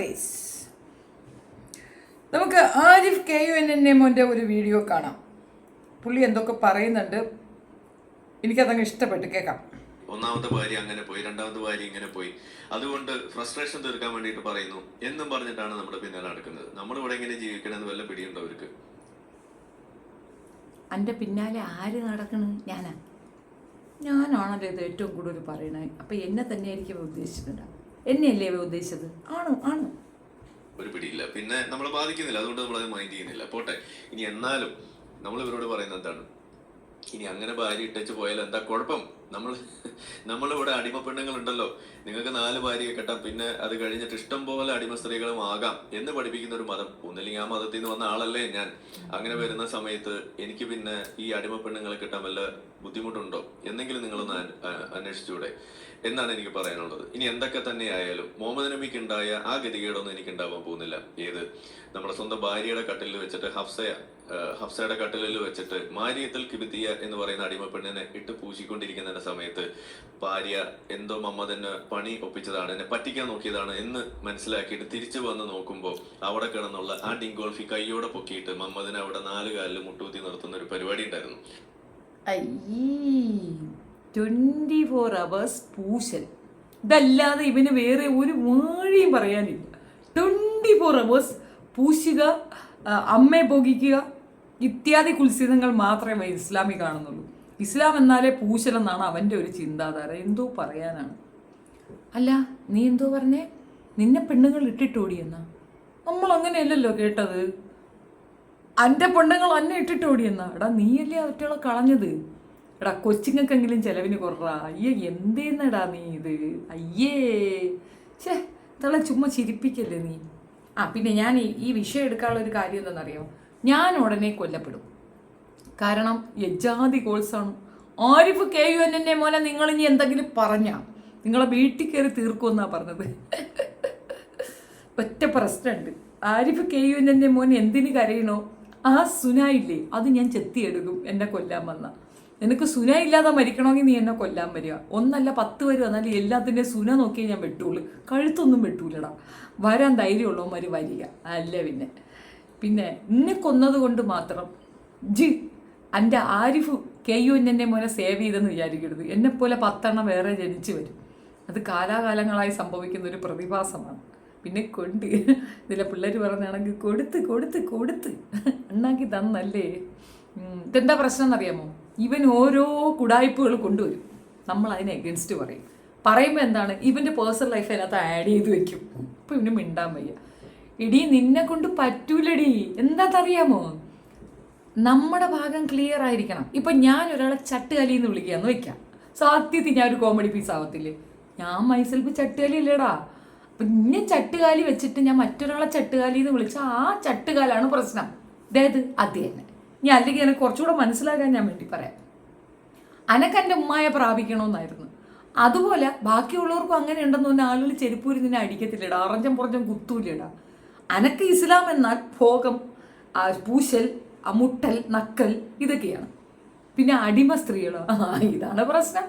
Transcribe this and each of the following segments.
Guys നമുക്ക് Arif K U N N എമ്മോന്റെ ഒരു video കാണാം. പുള്ളി എന്തൊക്കെ പറയുന്നുണ്ട് എനിക്കതങ്ങ് ഇഷ്ടപ്പെട്ടു കേൾക്കാം. ഒന്നാമത്തെ ഭാര്യ അങ്ങനെ പോയി രണ്ടാമത്തെ ഭാര്യ ഇങ്ങനെ പോയി. അതുകൊണ്ട് ഫ്രസ്ട്രേഷൻ തീർക്കാൻ വേണ്ടിയിട്ട് പറയുന്നു. എന്നും പറഞ്ഞിട്ടാണ് നമ്മുടെ പിന്നാലെ നടക്കുന്നത്. നമ്മൾ നമ്മളിവിടെ എങ്ങനെ ജീവിക്കണമെന്ന് വല്ല പിടിയുണ്ടോ അവർക്ക്? എന്റെ പിന്നാലെ ആര് നടക്കണ്? ഞാനാ. ഞാനാണല്ലോ ഇത് ഏറ്റവും കൂടുതൽ പറയണത് അപ്പം എന്നെ തന്നെയായിരിക്കും ഉദ്ദേശിച്ചിട്ടുണ്ടാവും എന്നെയല്ലേ അവ ഉദ്ദേശിച്ചത്? ആണ്? ആണ്? ഒരു പിടിയില്ല. പിന്നെ നമ്മളെ ബാധിക്കുന്നില്ല. അതുകൊണ്ട് നമ്മളത് മൈൻഡ് ചെയ്യുന്നില്ല. പോട്ടെ. ഇനി എന്നാലും നമ്മൾ ഇവരോട് പറയുന്നത് എന്താണ്? ഇനി അങ്ങനെ ഭാര്യ ഇട്ടച്ച് പോയാൽ എന്താ കുഴപ്പം? നമ്മൾ നമ്മളിവിടെ അടിമ പെണ്ണുങ്ങളുണ്ടല്ലോ. നിങ്ങൾക്ക് നാല് ഭാര്യയെ കെട്ടാം. പിന്നെ അത് കഴിഞ്ഞിട്ട് ഇഷ്ടം പോലെ അടിമ സ്ത്രീകളും ആകാം എന്ന് പഠിപ്പിക്കുന്ന ഒരു മതം. ഒന്നില്ലെങ്കിൽ ആ മതത്തിൽ നിന്ന് വന്ന ആളല്ലേ ഞാൻ. അങ്ങനെ വരുന്ന സമയത്ത് എനിക്ക് പിന്നെ ഈ അടിമ പെണ്ണുങ്ങളെ കിട്ടാൻ വല്ല ബുദ്ധിമുട്ടുണ്ടോ? എന്നെങ്കിലും നിങ്ങളൊന്ന് അന്വേഷിച്ചൂടെ എന്നാണ് എനിക്ക് പറയാനുള്ളത്. ഇനി എന്തൊക്കെ തന്നെ ആയാലും മുഹമ്മദ് നബിക്ക് ഉണ്ടായ ആ ഗതികേടൊന്നും എനിക്ക് ഉണ്ടാവാൻ പോകുന്നില്ല. ഏത്? നമ്മുടെ സ്വന്തം ഭാര്യയുടെ കട്ടിലിൽ വെച്ചിട്ട് ഹഫ്സയ. ഹഫ്സയുടെ കട്ടിലിൽ വെച്ചിട്ട് മാരിയത്തിൽ കിബിത്തിയ എന്ന് പറയുന്ന അടിമ പെണ്ണിനെ ഇട്ട് പൂശിക്കൊണ്ടിരിക്കുന്ന സമയത്ത് ഭാര്യ എന്തോ മമ്മദിന് പണി ഒപ്പിച്ചതാണ് എന്നെ പറ്റിക്കാൻ നോക്കിയതാണ് എന്ന് മനസ്സിലാക്കിയിട്ട് തിരിച്ചു വന്ന് നോക്കുമ്പോൾ അവിടെ കിടന്നുള്ള ആ ഡിങ്കോൾഫി കൈയോടെ പൊക്കിയിട്ട് മമ്മദിനെ അവിടെ നാല് കാലിൽ മുട്ടുകുത്തി നിർത്തുന്ന ഒരു പരിപാടി ഉണ്ടായിരുന്നു. ട്വന്റി ഫോർ അവേഴ്സ് പൂശൽ. ഇതല്ലാതെ ഇവന് വേറെ ഒരു വഴിയും പറയാനില്ല. ട്വന്റി ഫോർ അവേഴ്സ് പൂശുക അമ്മയെ ഭോഗിക്കുക ഇത്യാദി കുൽസിതങ്ങൾ മാത്രമേ ഇസ്ലാമിൽ കാണുന്നുള്ളൂ. ഇസ്ലാം എന്നാലേ പൂശലെന്നാണ് അവന്റെ ഒരു ചിന്താധാര. എന്തോ പറയാനാണ്. അല്ല നീ എന്തോ പറഞ്ഞേ? നിന്നെ പെണ്ണുങ്ങൾ ഇട്ടിട്ടോടിയെന്നാ നമ്മൾ അങ്ങനെയല്ലല്ലോ കേട്ടത്. എന്റെ പെണ്ണുങ്ങൾ അന്നെ ഇട്ടിട്ട് ഓടിയെന്നാ എടാ നീയല്ലേ അവറ്റകളെ കളഞ്ഞത്? എടാ കൊച്ചിങ്ങൾക്കെങ്കിലും ചെലവിന് കുററാ അയ്യേ എന്തേന്നടാ നീ ഇത്? അയ്യേ. ഛേ തള ചുമ്മാ ചിരിപ്പിക്കല്ലേ നീ? ആ പിന്നെ ഞാൻ ഈ ഈ വിഷയം എടുക്കാനുള്ള ഒരു കാര്യം എന്താണെന്നറിയോ? ഞാൻ ഉടനെ കൊല്ലപ്പെടും. കാരണം യജാതി കോഴ്സാണ്. ആരിഫ് കെ യു എൻ എന്റെ മോനെ നിങ്ങൾ ഇനി എന്തെങ്കിലും പറഞ്ഞാ നിങ്ങളെ വീട്ടിൽ കയറി തീർക്കുമെന്നാണ് പറഞ്ഞത്. ഒറ്റ പ്രശ്നമുണ്ട് ആരിഫ് കെ യു എൻ എന്റെ മോൻ എന്തിന് കരയണോ? ആ സുനായില്ലേ അത് ഞാൻ ചെത്തിയെടുക്കും എന്നെ കൊല്ലാൻ വന്ന. നിനക്ക് സുന ഇല്ലാതെ മരിക്കണമെങ്കിൽ നീ എന്നെ കൊല്ലാൻ വരിക. ഒന്നല്ല പത്ത് വരും എന്നാൽ എല്ലാത്തിന്റെയും സുന നോക്കിയേ ഞാൻ വെട്ടുള്ളൂ. കഴുത്തൊന്നും വെട്ടൂലടാ. വരാൻ ധൈര്യമുള്ളവന്മാർ വരിക. അല്ല പിന്നെ. പിന്നെ എന്നെ കൊന്നതുകൊണ്ട് മാത്രം ജി എന്റെ ആരിഫ് കെ യു എന്നെ മോനെ സേവ് ചെയ്തെന്ന് വിചാരിക്കരുത്. എന്നെപ്പോലെ പത്തെണ്ണം വേറെ ജനിച്ചു വരും. അത് കാലാകാലങ്ങളായി സംഭവിക്കുന്ന ഒരു പ്രതിഭാസമാണ്. പിന്നെ കൊണ്ട് ഇതിലെ പിള്ളേർ പറഞ്ഞാണെങ്കിൽ കൊടുത്ത് കൊടുത്ത് കൊടുത്ത് ഉണ്ടാക്കി തന്നല്ലേ? ഇതെന്താ പ്രശ്നം എന്നറിയാമോ? ഇവൻ ഓരോ കുടായ്പകൾ കൊണ്ടുവരും. നമ്മൾ അതിനെ എഗൻസ്റ്റ് പറയും. പറയുമ്പോൾ എന്താണ്? ഇവന്റെ പേഴ്സണൽ ലൈഫ് അതിനകത്ത് ആഡ് ചെയ്ത് വെക്കും. ഇപ്പം ഇവന് മിണ്ടാൻ വയ്യ. ഇടി നിന്നെ കൊണ്ട് പറ്റൂലടി. എന്താണെന്നറിയാമോ നമ്മുടെ ഭാഗം ക്ലിയർ ആയിരിക്കണം. ഇപ്പൊ ഞാൻ ഒരാളെ ചട്ടുകലി എന്ന് വിളിക്കാന്ന് വെക്കാം. സത്യത്തിൽ ഞാൻ ഒരു കോമഡി പീസ് ആവത്തില്ലേ? ഞാൻ മൈസെൽഫ് ചട്ടുകാലി അല്ലേടാ. അപ്പൊ ഇന്നെ ചട്ടുകാലി വെച്ചിട്ട് ഞാൻ മറ്റൊരാളെ ചട്ടുകാലി എന്ന് വിളിച്ച ആ ചട്ടുകാലാണ് പ്രശ്നം. അതായത് അത് തന്നെ. ഞാൻ അല്ലെങ്കിൽ എനിക്ക് കുറച്ചുകൂടെ മനസ്സിലാക്കാൻ ഞാൻ വേണ്ടി പറയാം. അനക്ക് എന്റെ ഉമ്മായ പ്രാപിക്കണമെന്നായിരുന്നു. അതുപോലെ ബാക്കിയുള്ളവർക്കും അങ്ങനെ ഉണ്ടെന്ന് പറഞ്ഞാൽ ആളുകൾ ചെരുപ്പൂരി നിന്നെ അടിക്കത്തില്ലടാ. അറഞ്ചം പുറഞ്ഞം കുത്തൂലടാ അനക്ക് ഇസ്ലാം എന്നാൽ ഭോഗം പൂശൽ അമുട്ടൽ മുട്ടൽ നക്കൽ ഇതൊക്കെയാണ്. പിന്നെ അടിമ സ്ത്രീകളോ? ഇതാണ് പ്രശ്നം.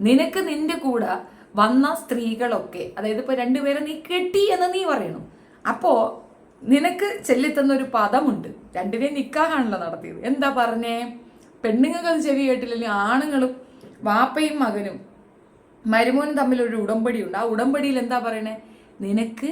നിനക്ക് നിന്റെ കൂടെ വന്ന സ്ത്രീകളൊക്കെ അതായത് ഇപ്പോൾ രണ്ടുപേരെ നീ കെട്ടി എന്ന് നീ പറയണം. അപ്പോൾ നിനക്ക് ചെല്ലിത്തന്ന ഒരു പദമുണ്ട് രണ്ടിനെയും നിക്കാഹാണല്ലോ നടത്തിയത്. എന്താ പറഞ്ഞേ? പെണ്ണുങ്ങൾക്ക് ചെവി കേട്ടില്ലെങ്കിൽ ആണുങ്ങളും വാപ്പയും മകനും മരുമോനും തമ്മിലൊരു ഉടമ്പടിയുണ്ട്. ആ ഉടമ്പടിയിൽ എന്താ പറയണേ? നിനക്ക്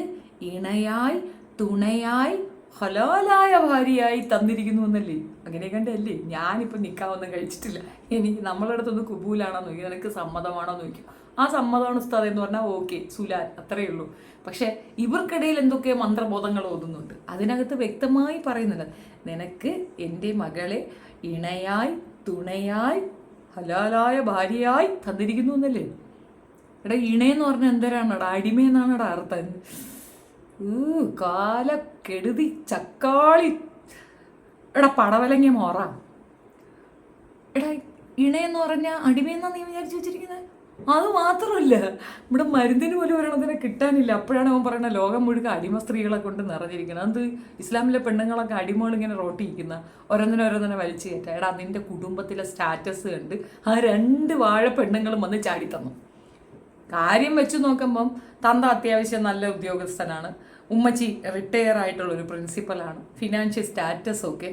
ഇണയായി തുണയായി ഹലാലായ ഭാര്യയായി തന്നിരിക്കുന്നു എന്നല്ലേ? അങ്ങനെ കണ്ടല്ലേ ഞാനിപ്പോൾ നിൽക്കാവൊന്നും കഴിച്ചിട്ടില്ല. എനിക്ക് നമ്മളടുത്തൊന്ന് കുബൂലാണോ നോക്കി നിനക്ക് സമ്മതമാണോ നോക്കി ആ സമ്മതമാണ് ഉസ്താദ് എന്ന് പറഞ്ഞാൽ ഓക്കെ സുലാൻ അത്രയേ ഉള്ളൂ. പക്ഷെ ഇവർക്കിടയിൽ എന്തൊക്കെ മന്ത്രബോധങ്ങൾ ഓതുന്നുണ്ട്. അതിനകത്ത് വ്യക്തമായി പറയുന്നുണ്ട്. നിനക്ക് എന്റെ മകളെ ഇണയായി തുണയായി ഹലാലായ ഭാര്യയായി തന്നിരിക്കുന്നു എന്നല്ലേ? എടാ ഇണയെന്ന് പറഞ്ഞാൽ എന്തരാണെടാ? അടിമയെന്നാണെടാ അർത്ഥം. ഊ കെടുതി ചക്കാളി. എടാ പടവലങ്ങി മോറ. എടാ ഇണയെന്ന് പറഞ്ഞാൽ അടിമയെന്നാ നീ വിചാരിച്ചു വെച്ചിരിക്കുന്നത് അത് മാത്രമല്ല ഇവിടെ മരുന്നിന് പോലും ഒരെണ്ണത്തിനെ കിട്ടാനില്ല. അപ്പോഴാണ് അവൻ പറയുന്നത് ലോകം മുഴുവൻ അടിമ സ്ത്രീകളെ കൊണ്ട് നിറഞ്ഞിരിക്കുന്നത് അത് ഇസ്ലാമിലെ പെണ്ണുങ്ങളൊക്കെ അടിമകൾ ഇങ്ങനെ റോട്ടിയിരിക്കുന്ന ഓരോന്നിനെ ഓരോന്നിനെ വലിച്ചു കയറ്റാം എടാ നിന്റെ കുടുംബത്തിലെ സ്റ്റാറ്റസ് കണ്ട് ആ രണ്ട് വാഴ പെണ്ണുങ്ങളും വന്ന് ചാടി തന്നു കാര്യം വെച്ച് നോക്കുമ്പം തന്ത അത്യാവശ്യം നല്ല ഉദ്യോഗസ്ഥനാണ്. ഉമ്മച്ചി റിട്ടയർ ആയിട്ടുള്ള ഒരു പ്രിൻസിപ്പലാണ് ഫിനാൻഷ്യൽ സ്റ്റാറ്റസ് ഒക്കെ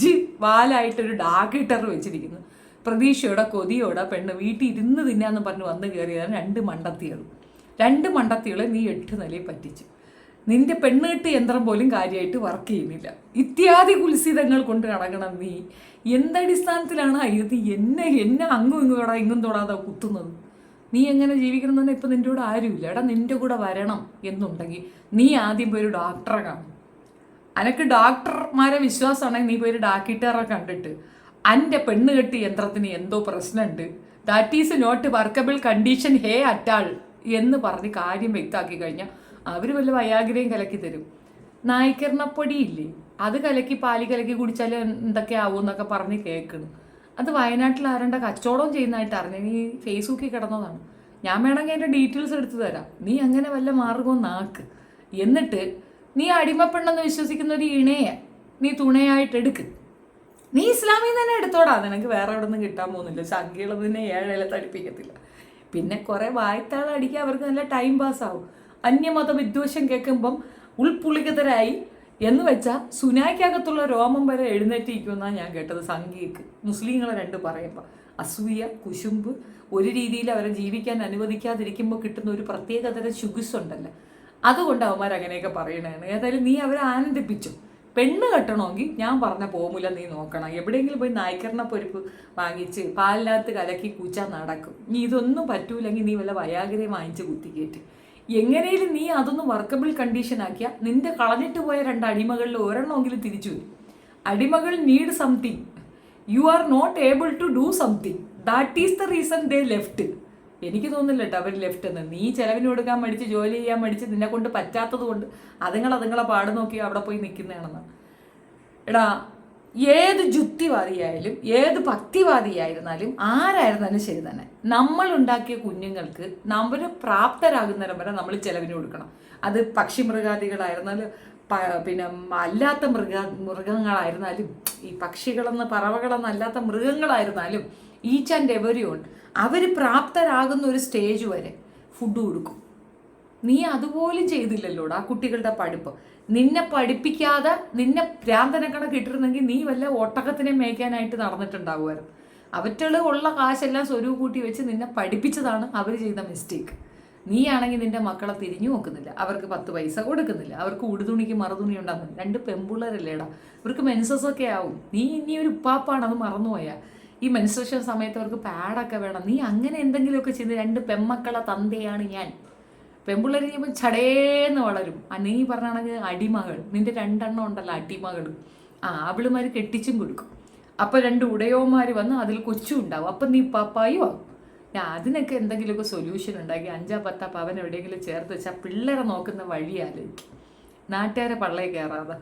ജി വാലായിട്ടൊരു ഡാഗ് ഹിറ്റർ വെച്ചിരിക്കുന്നു. പ്രതീക്ഷയോടെ കൊതിയോടെ പെണ്ണ് വീട്ടിൽ ഇരുന്ന് തിന്നാന്ന് പറഞ്ഞ് വന്ന് കയറിയതാണ് രണ്ട് മണ്ടത്തികൾ രണ്ട് മണ്ടത്തികളെ നീ എട്ട് നിലയിൽ പറ്റിച്ചു. നിന്റെ പെണ്ണുകെട്ട് യന്ത്രം പോലും കാര്യമായിട്ട് വർക്ക് ചെയ്യുന്നില്ല. ഇത്യാദി കുൽസിതങ്ങൾ കൊണ്ട് നടക്കണം നീ. എന്തടിസ്ഥാനത്തിലാണ് ഇത് എന്നെ എന്നെ അങ്ങും ഇങ്ങോടാ ഇങ്ങും തൊടാതെ കുത്തുന്നത്? നീ എങ്ങനെ ജീവിക്കണം എന്ന് പറഞ്ഞാൽ ഇപ്പം നിന്റെ കൂടെ ആരുമില്ല. എടാ നിന്റെ കൂടെ വരണം എന്നുണ്ടെങ്കിൽ നീ ആദ്യം പോയി ഒരു ഡോക്ടറെ കാണും അനക്ക് ഡോക്ടർമാരെ വിശ്വാസമാണെങ്കിൽ നീ പോയി ഒരു ഡാക്കിട്ടറെ കണ്ടിട്ട് അന്റെ പെണ്ണ് കെട്ടി യന്ത്രത്തിന് എന്തോ പ്രശ്നമുണ്ട്. That is not workable condition hey at all പറഞ്ഞ് കാര്യം വ്യക്തമാക്കി കഴിഞ്ഞാൽ അവർ വല്ല വയാഗ്രയും കലക്കി തരും. നായ്ക്കരണപ്പൊടിയില്ലേ അത് കലക്കി പാലി കലക്കി കുടിച്ചാൽ എന്തൊക്കെ എന്നൊക്കെ പറഞ്ഞ് കേൾക്കണം. അത് വയനാട്ടിൽ ആരണ്ട കച്ചവടം ചെയ്യുന്നതായിട്ട് അറിഞ്ഞു. നീ ഫേസ്ബുക്കിൽ കിടന്നതാണ് ഞാൻ വേണമെങ്കിൽ അതിന്റെ ഡീറ്റെയിൽസ് എടുത്തു തരാം. നീ അങ്ങനെ വല്ല മാർഗവും നാക്ക്. എന്നിട്ട് നീ അടിമപ്പെണ്ണെന്ന് വിശ്വസിക്കുന്ന ഒരു ഇണയെ നീ തുണയായിട്ട് എടുക്ക്. നീ ഇസ്ലാമിൽ നിന്ന് തന്നെ എടുത്തോടാ. നിനക്ക് വേറെ എവിടെ നിന്നും കിട്ടാൻ പോകുന്നില്ല. സംഖ്യകൾ നിന്നെ ഏഴയില തടിപ്പിക്കത്തില്ല. പിന്നെ കുറേ വായത്താളടിക്കുക അവർക്ക് നല്ല ടൈം പാസ്സാവും അന്യമത വിദ്വേഷം കേൾക്കുമ്പം ഉൾപുളികതരായി എന്ന് വെച്ചാൽ സുനായ്ക്കകത്തുള്ള രോമം വരെ എഴുന്നേറ്റിരിക്കുമെന്നാണ് ഞാൻ കേട്ടത് സംഖ്യക്ക്. മുസ്ലിങ്ങളെ രണ്ട് പറയുമ്പോൾ അസൂയ കുശുമ്പ് ഒരു രീതിയിൽ അവരെ ജീവിക്കാൻ അനുവദിക്കാതിരിക്കുമ്പോൾ കിട്ടുന്ന ഒരു പ്രത്യേകതരം ശുഗുസുണ്ടല്ലോ? അതുകൊണ്ട് അവന്മാർ അങ്ങനെയൊക്കെ പറയണതാണ്. ഏതായാലും നീ അവരെ ആനന്ദിപ്പിച്ചു. പെണ്ണ് കെട്ടണമെങ്കിൽ ഞാൻ പറഞ്ഞ പോമുല നീ നോക്കണം. എവിടെയെങ്കിലും പോയി നായ്ക്കറിന പൊരുപ്പ് വാങ്ങിച്ച് പാലിനകത്ത് കലക്കി കൂച്ചാൽ നടക്കും. നീ ഇതൊന്നും പറ്റൂലെങ്കിൽ നീ വല്ല വയാഗ്രയും വാങ്ങിച്ച് കുത്തിക്കയറ്റ് എങ്ങനെയും നീ അതൊന്ന് വർക്കബിൾ കണ്ടീഷൻ ആക്കിയാൽ നിന്റെ കളഞ്ഞിട്ട് പോയ രണ്ട് അടിമകളിൽ ഒരെണ്ണമെങ്കിലും തിരിച്ചു വരും. അടിമകൾ need something you are not able to do something that is the reason they left എനിക്ക് തോന്നുന്നില്ല കേട്ടോ അവർ ലെഫ്റ്റ് എന്ന്. നീ ചെലവിന് കൊടുക്കാൻ മടിച്ച് ജോലി ചെയ്യാൻ മടിച്ച് നിന്നെ കൊണ്ട് പറ്റാത്തത് കൊണ്ട് അതുങ്ങൾ അതുങ്ങളെ പാട് നോക്കി അവിടെ പോയി നിൽക്കുന്നതാണെന്ന് എടാ ഏത് ജുക്തിവാദിയായാലും ഏത് ഭക്തിവാദിയായിരുന്നാലും ആരായിരുന്നാലും ശരി തന്നെ. നമ്മൾ ഉണ്ടാക്കിയ കുഞ്ഞുങ്ങൾക്ക് നമ്മൾ പ്രാപ്തരാകുന്നവരം വരെ നമ്മൾ ചെലവിന് കൊടുക്കണം. അത് പക്ഷി മൃഗാദികളായിരുന്നാലും പിന്നെ അല്ലാത്ത മൃഗ മൃഗങ്ങളായിരുന്നാലും ഈ പക്ഷികളെന്ന് പറവകളെന്ന് അല്ലാത്ത മൃഗങ്ങളായിരുന്നാലും ഈച്ച് ആൻഡ് എവരി ഓൺ അവർ പ്രാപ്തരാകുന്ന ഒരു സ്റ്റേജ് വരെ ഫുഡ് കൊടുക്കും. നീ അതുപോലും ചെയ്തില്ലല്ലോടാ ആ കുട്ടികളുടെ പഠിപ്പ്. നിന്നെ പഠിപ്പിക്കാതെ നിന്നെ ഭ്രാന്തനെ കണക്ക് ഇട്ടിരുന്നെങ്കിൽ നീ വല്ല ഒട്ടകത്തിനെ മേയ്ക്കാനായിട്ട് നടന്നിട്ടുണ്ടാവുമായിരുന്നു. അവറ്റുള്ള ഉള്ള കാശെല്ലാം സ്വരൂ കൂട്ടി വെച്ച് നിന്നെ പഠിപ്പിച്ചതാണ് അവർ ചെയ്ത മിസ്റ്റേക്ക് നീയാണെങ്കിൽ നിന്റെ മക്കളെ തിരിഞ്ഞു നോക്കുന്നില്ല. അവർക്ക് പത്ത് പൈസ കൊടുക്കുന്നില്ല. അവർക്ക് ഉടുതുണിക്ക് മറുതുണി ഉണ്ടാകുന്നു രണ്ട് പെമ്പിള്ളേരല്ലേടാ. ഇവർക്ക് മെൻസസ് ഒക്കെ ആവും. നീ ഇനി ഒരു ഉപ്പാപ്പാണ് അത് മറന്നുപോയാ. ഈ മെൻസ്ട്രേഷൻ സമയത്ത് അവർക്ക് പാഡൊക്കെ വേണം. നീ അങ്ങനെ എന്തെങ്കിലുമൊക്കെ ചെയ്ത് രണ്ട് പെമ്മക്കളെ തന്തയാണ് ഞാൻ. പെമ്പിള്ളേർ കഴിയുമ്പോൾ ചടേന്ന് വളരും. നീ പറഞ്ഞാണെങ്കിൽ അടിമകൾ. നിന്റെ രണ്ടെണ്ണം ഉണ്ടല്ലോ അടിമകൾ. ആ അവളുമാർ കെട്ടിച്ചും കൊടുക്കും. അപ്പോൾ രണ്ട് ഉടയോമാർ വന്ന് അതിൽ കൊച്ചും ഉണ്ടാവും. അപ്പം നീ പാപ്പായും ആവും. ഞാൻ അതിനൊക്കെ എന്തെങ്കിലുമൊക്കെ സൊല്യൂഷൻ ഉണ്ടാക്കി. അഞ്ചാ പത്താ പവൻ എവിടെയെങ്കിലും ചേർത്ത് വെച്ചാൽ പിള്ളേരെ നോക്കുന്ന വഴി ആലോചിക്കും. നാട്ടുകാരെ പള്ളയിൽ കയറാതെ.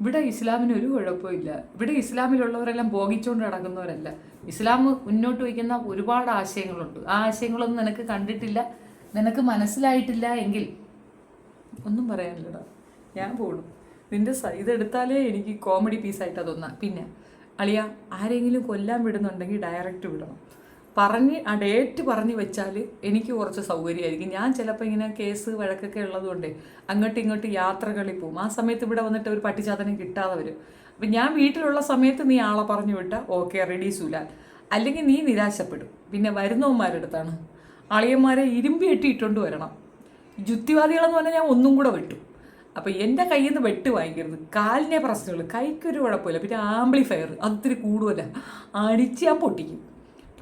ഇവിടെ ഇസ്ലാമിന് ഒരു കുഴപ്പമില്ല ഇവിടെ ഇസ്ലാമിലുള്ളവരെല്ലാം ഭോഗിച്ചുകൊണ്ട് നടക്കുന്നവരല്ല. ഇസ്ലാം മുന്നോട്ട് വയ്ക്കുന്ന ഒരുപാട് ആശയങ്ങളുണ്ട്. ആ ആശയങ്ങളൊന്നും നിനക്ക് കണ്ടിട്ടില്ല. നിനക്ക് മനസ്സിലായിട്ടില്ല എങ്കിൽ ഒന്നും പറയാനില്ലടാ. ഞാൻ പോകണം നിന്റെ ഇതെടുത്താലേ എനിക്ക് കോമഡി പീസായിട്ടാണ് തോന്നാം പിന്നെ അളിയ ആരെങ്കിലും കൊല്ലാൻ വിടുന്നുണ്ടെങ്കിൽ ഡയറക്റ്റ് വിടണം. പറഞ്ഞ് ആ ഡേറ്റ് പറഞ്ഞ് വെച്ചാൽ എനിക്ക് കുറച്ച് സൗകര്യമായിരിക്കും. ഞാൻ ചിലപ്പോൾ ഇങ്ങനെ കേസ് വഴക്കൊക്കെ ഉള്ളതുകൊണ്ട് അങ്ങോട്ടും ഇങ്ങോട്ടും യാത്രകളിൽ പോകും. ആ സമയത്ത് ഇവിടെ വന്നിട്ട് ഒരു പട്ടിച്ചാതനം കിട്ടാതെ വരും. അപ്പം ഞാൻ വീട്ടിലുള്ള സമയത്ത് നീ ആളെ പറഞ്ഞു വിട്ടാൽ ഓക്കെ റെഡി സുലാൽ. അല്ലെങ്കിൽ നീ നിരാശപ്പെടും. പിന്നെ വരുന്നവന്മാരെടുത്താണ് അളിയന്മാരെ ഇരുമ്പി ഇട്ടുകൊണ്ട് വരണം. യുക്തിവാദികളെന്ന് പറഞ്ഞാൽ ഞാൻ ഒന്നും കൂടെ വെട്ടും. അപ്പോൾ എന്റെ കയ്യിൽ നിന്ന് വെട്ട് വാങ്ങിക്കരുത്. കാലിനെ പ്രശ്നങ്ങൾ കൈക്കൊരു കുഴപ്പമില്ല. പിന്നെ ആംപ്ലിഫയർ അതിരി കൂടുതല. അടിച്ച് ഞാൻ പൊട്ടിക്കും.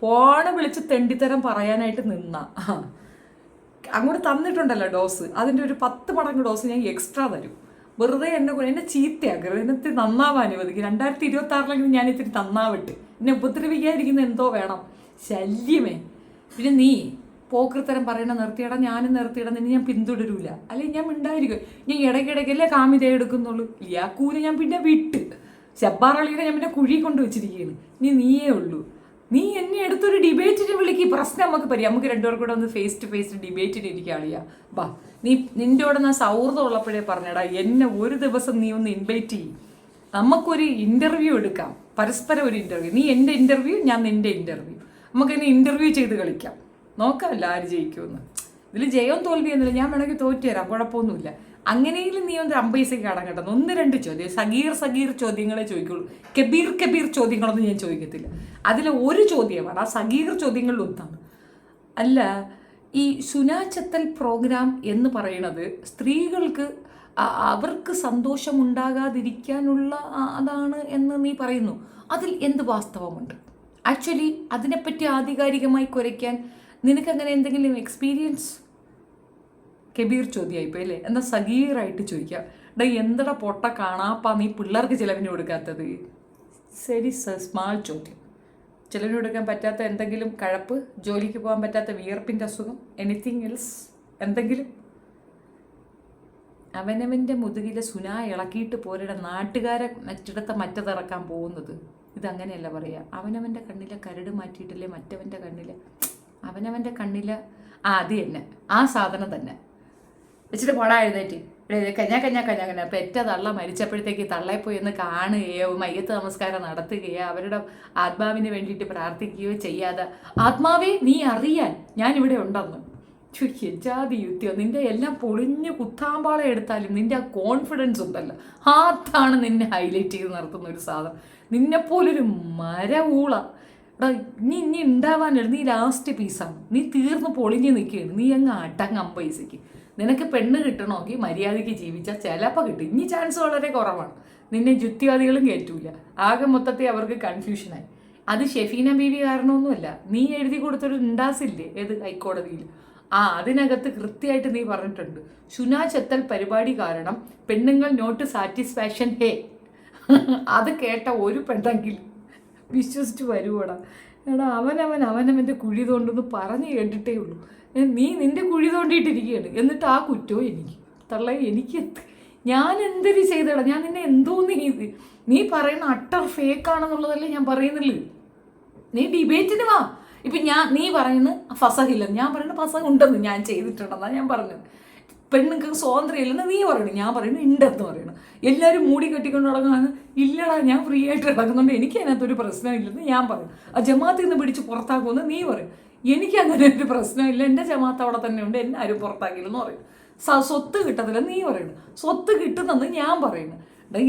ഫോണ് വിളിച്ച് തെണ്ടിത്തരം പറയാനായിട്ട് നിന്ന. അങ്ങോട്ട് തന്നിട്ടുണ്ടല്ലോ ഡോസ്. അതിന്റെ ഒരു പത്ത് മടങ്ങ് ഡോസ് ഞാൻ എക്സ്ട്രാ തരും. വെറുതെ എന്നെ എന്നെ ചീത്തയാക്കരുത് എന്നെ ഇത്തിരി നന്നാവാൻ അനുവദിക്കും. രണ്ടായിരത്തി ഇരുപത്തി ആറിലെങ്കിലും ഞാൻ ഇത്തിരി നന്നാവട്ടെ എന്നെ ഉപദ്രവിക്കാതിരിക്കുന്ന എന്തോ വേണം. ശല്യമേ. പിന്നെ നീ പോക്കൃത്തരം പറയണ നിർത്തിയിടാ ഞാനും നിർത്തിയിടാം നിന്നെ ഞാൻ പിന്തുടരൂല. അല്ലെങ്കിൽ ഞാൻ മിണ്ടായിരിക്കും. ഞാൻ ഇടയ്ക്കിടയ്ക്കല്ലേ കാമിത എടുക്കുന്നുള്ളൂ? ലിയാക്കൂന് ഞാൻ പിന്നെ വിട്ട്. ചെപ്പാറളിയുടെ ഞാൻ പിന്നെ കുഴി കൊണ്ടു വെച്ചിരിക്കുകയാണ്. നീ നീയേ ഉള്ളൂ. നീ എന്നെ എടുത്തൊരു ഡിബേറ്റിന് വിളിക്ക്. പ്രശ്നം നമുക്ക് പരിഹാരം നമുക്ക് രണ്ടുപേർക്കും കൂടെ ഒന്ന് ഫേസ് ടു ഫേസ് ഡിബേറ്റിന് ഇരിക്കുകയാളിയാ ബാ നീ നിന്റെ കൂടെ ഞാൻ സൗഹൃദം ഉള്ളപ്പോഴേ പറഞ്ഞടാ എന്നെ ഒരു ദിവസം നീ ഒന്ന് ഇൻവൈറ്റ് ചെയ്യും. നമുക്കൊരു ഇന്റർവ്യൂ എടുക്കാം. പരസ്പരം ഒരു ഇന്റർവ്യൂ നീ എന്റെ ഇന്റർവ്യൂ ഞാൻ നിന്റെ ഇന്റർവ്യൂ നമുക്കതിനെ ഇന്റർവ്യൂ ചെയ്ത് കളിക്കാം. നോക്കാമല്ലോ ആര് ജയിക്കുമെന്ന്. ഇതിൽ ജയവും തോൽവിയൊന്നുമില്ല ഞാൻ വേണമെങ്കിൽ തോറ്റു തരാം കുഴപ്പമൊന്നുമില്ല. അങ്ങനെയെങ്കിലും നീ ഒന്ന് അമ്പൈസയ്ക്ക് കടങ്ങട്ടെ ഒന്ന് രണ്ട് ചോദ്യം. സഗീർ സഗീർ ചോദ്യങ്ങളെ ചോദിക്കുള്ളൂ. കബീർ കബീർ ചോദ്യങ്ങളൊന്നും ഞാൻ ചോദിക്കത്തില്ല. അതിൽ ഒരു ചോദ്യമാണ് ആ സഗീർ ചോദ്യങ്ങളിൽ ഒന്നാണ്. അല്ല ഈ സുനാചത്തൽ പ്രോഗ്രാം എന്ന് പറയുന്നത് സ്ത്രീകൾക്ക് അവർക്ക് സന്തോഷമുണ്ടാകാതിരിക്കാനുള്ള അതാണ് എന്ന് നീ പറയുന്നു. അതിൽ എന്ത് വാസ്തവമുണ്ട്? ആക്ച്വലി അതിനെപ്പറ്റി ആധികാരികമായി കുരയ്ക്കാൻ നിനക്കങ്ങനെ എന്തെങ്കിലും എക്സ്പീരിയൻസ് കബീർ ചോദ്യമായിപ്പോയി അല്ലേ? എന്നാൽ സഗീറായിട്ട് ചോദിക്കാം. ഡാ എന്തടാ പൊട്ട കാണാപ്പാ നീ പിള്ളേർക്ക് ചിലവിന് കൊടുക്കാത്തത്? ശരി സർ സ്മാൾ ചോദ്യം. ചിലവിന് കൊടുക്കാൻ പറ്റാത്ത എന്തെങ്കിലും കഴപ്പ്? ജോലിക്ക് പോകാൻ പറ്റാത്ത വിയർപ്പിന്റെ അസുഖം? എനിത്തിങ് എൽസ് എന്തെങ്കിലും? അവനവന്റെ മുതുകിലെ സുന ഇളക്കിയിട്ട് പോരുടെ നാട്ടുകാരെ മറ്റിടത്തെ മറ്റതിറക്കാൻ പോകുന്നത്. ഇതങ്ങനെയല്ല പറയുക അവനവന്റെ കണ്ണിലെ കരട് മാറ്റിയിട്ടല്ലേ മറ്റവന്റെ കണ്ണിലെ അവനവന്റെ കണ്ണിൽ ആ അത് തന്നെ. ആ സാധനം തന്നെ. വെച്ചിട്ട് പോടാ എഴുന്നേറ്റ്. കഞ്ഞാ കഞ്ഞാ കഞ്ഞാ കഞ്ഞാ. പെറ്റ തള്ള മരിച്ചപ്പോഴത്തേക്ക് തള്ളയിപ്പോയി പോയി ഒന്ന് കാണുകയോ മയ്യത്ത് നമസ്കാരം നടത്തുകയോ അവരുടെ ആത്മാവിന് വേണ്ടിയിട്ട് പ്രാർത്ഥിക്കുകയോ ചെയ്യാതെ. ആത്മാവേ നീ അറിയാൻ ഞാനിവിടെ ഉണ്ടെന്ന്. ജാതി യുക്തിയോ നിന്റെ എല്ലാം പൊളിഞ്ഞ് കുത്താമ്പാളം എടുത്താലും നിന്റെ ആ കോൺഫിഡൻസ് ഉണ്ടല്ലോ. അതാണ് നിന്നെ ഹൈലൈറ്റ് ചെയ്ത് നടത്തുന്ന ഒരു സാധനം? നിന്നെപ്പോലൊരു മരവൂള. നീ ഇനി ഉണ്ടാവാനല്ല നീ ലാസ്റ്റ് പീസാണ് നീ തീർന്ന് പൊളിഞ്ഞ് നിൽക്കുകയാണ് നീ അങ്ങ് അടങ്ങാം പൈസയ്ക്ക് നിനക്ക് പെണ്ണ് കിട്ടണമെങ്കിൽ മര്യാദയ്ക്ക് ജീവിച്ചാൽ ചിലപ്പോൾ കിട്ടും. ഇനി ചാൻസ് വളരെ കുറവാണ്. നിന്നെ ജുത്തിവാദികളും കയറ്റൂല ആകെ മൊത്തത്തിൽ അവർക്ക് കൺഫ്യൂഷനായി അത് ഷെഫീന ബീവി കാരണമൊന്നുമല്ല. നീ എഴുതി കൊടുത്തൊരു ഉണ്ടാസില്ലേ ഏത് ഹൈക്കോടതിയിൽ? ആ അതിനകത്ത് കൃത്യമായിട്ട് നീ പറഞ്ഞിട്ടുണ്ട്. ശുനാ ചെത്തൽ പരിപാടി കാരണം പെണ്ണുങ്ങൾ നോട്ട് സാറ്റിസ്ഫാക്ഷൻ ഹേ. അത് കേട്ട ഒരു പെണ്ണെങ്കിലും വിശ്വസിച്ച് വരുവോടാ? എടാ അവനവൻ അവനവന്റെ കുഴി തോണ്ടെന്ന് പറഞ്ഞു കേട്ടിട്ടേ ഉള്ളൂ. നീ നിന്റെ കുഴി തോണ്ടിയിട്ടിരിക്കുകയാണ്. എന്നിട്ട് ആ കുറ്റവും എനിക്ക്. തള്ള എനിക്ക് ഞാൻ എന്തൊരു ചെയ്തടാ? ഞാൻ നിന്നെ എന്തോ നീ നീ പറയുന്ന അട്ടർ ഫേക്കാണെന്നുള്ളതല്ലേ ഞാൻ പറയുന്നില്ല നീ ഡിബേറ്റിന് വാ. ഇപ്പൊ ഞാൻ നീ പറയുന്ന ഫസഹില്ല ഞാൻ പറയുന്ന ഫസഹ് ഉണ്ടെന്ന് ഞാൻ ചെയ്തിട്ടുണ്ടെന്നാ ഞാൻ പറഞ്ഞത്. പെണ്ണുങ്ങൾക്ക് സ്വാതന്ത്ര്യം ഇല്ലെന്ന് നീ പറയണം. ഞാൻ പറയുന്നു ഉണ്ടെന്ന് പറയണം. എല്ലാവരും മൂടി കെട്ടിക്കൊണ്ട് നടങ്ങാണ് ഇല്ലടാ ഞാൻ ഫ്രീ ആയിട്ട് കിടക്കുന്നുണ്ട്. എനിക്ക് അതിനകത്തൊരു പ്രശ്നമില്ലെന്ന് ഞാൻ പറയും. ആ ജമാത്തിൽ നിന്ന് പിടിച്ച് പുറത്താക്കുമെന്ന് നീ പറയും. എനിക്ക് അങ്ങനെ ഒരു പ്രശ്നമില്ല എന്റെ ജമാത്ത് അവിടെ തന്നെ ഉണ്ട്. എന്നെ ആരും പുറത്താക്കില്ലെന്ന് പറയും. സ്വത്ത് കിട്ടത്തില്ല നീ പറയുന്നു സ്വത്ത് കിട്ടുന്നെന്ന് ഞാൻ പറയുന്നു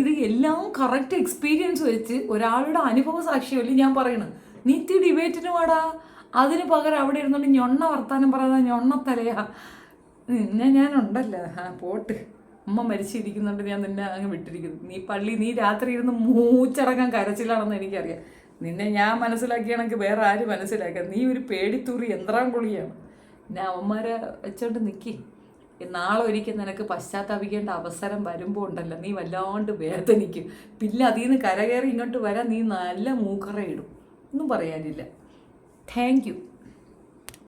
ഇത് എല്ലാം കറക്റ്റ് എക്സ്പീരിയൻസ് വെച്ച് ഒരാളുടെ അനുഭവ സാക്ഷിയല്ലേ ഞാൻ പറയുന്നത് നിത്യ ഡിബേറ്റിന് വാടാ. അതിന് പകരം അവിടെ ഇരുന്നുകൊണ്ട് ഞൊണ്ണ വർത്താനം പറയുന്ന ഞൊണ്ണത്തലയാ നിന്നെ ഞാനുണ്ടല്ലോ ആ പോട്ട്. അമ്മ മരിച്ചിരിക്കുന്നുണ്ട് ഞാൻ നിന്നെ അങ്ങ് വിട്ടിരിക്കുന്നു. നീ പള്ളി നീ രാത്രി ഇരുന്ന് മൂച്ചടങ്ങാൻ കരച്ചിലാണെന്ന് എനിക്കറിയാം. നിന്നെ ഞാൻ മനസ്സിലാക്കിയാണെങ്കിൽ വേറെ ആര് മനസ്സിലാക്കാം നീ ഒരു പേടിത്തൂറി യന്ത്രാങ്കുളിയാണ്. പിന്നെ അവന്മാരെ വെച്ചോണ്ട് നിൽക്കി നാളെ ഒരിക്കൽ നിനക്ക് പശ്ചാത്താപിക്കേണ്ട അവസരം വരുമ്പോൾ ഉണ്ടല്ലോ നീ വല്ലാണ്ട് വേദനിക്കും. പിന്നെ അതിൽ നിന്ന് കരകയറി ഇങ്ങോട്ട് വരാൻ നീ നല്ല മൂക്കറയിടും. ഒന്നും പറയാനില്ല. Thank you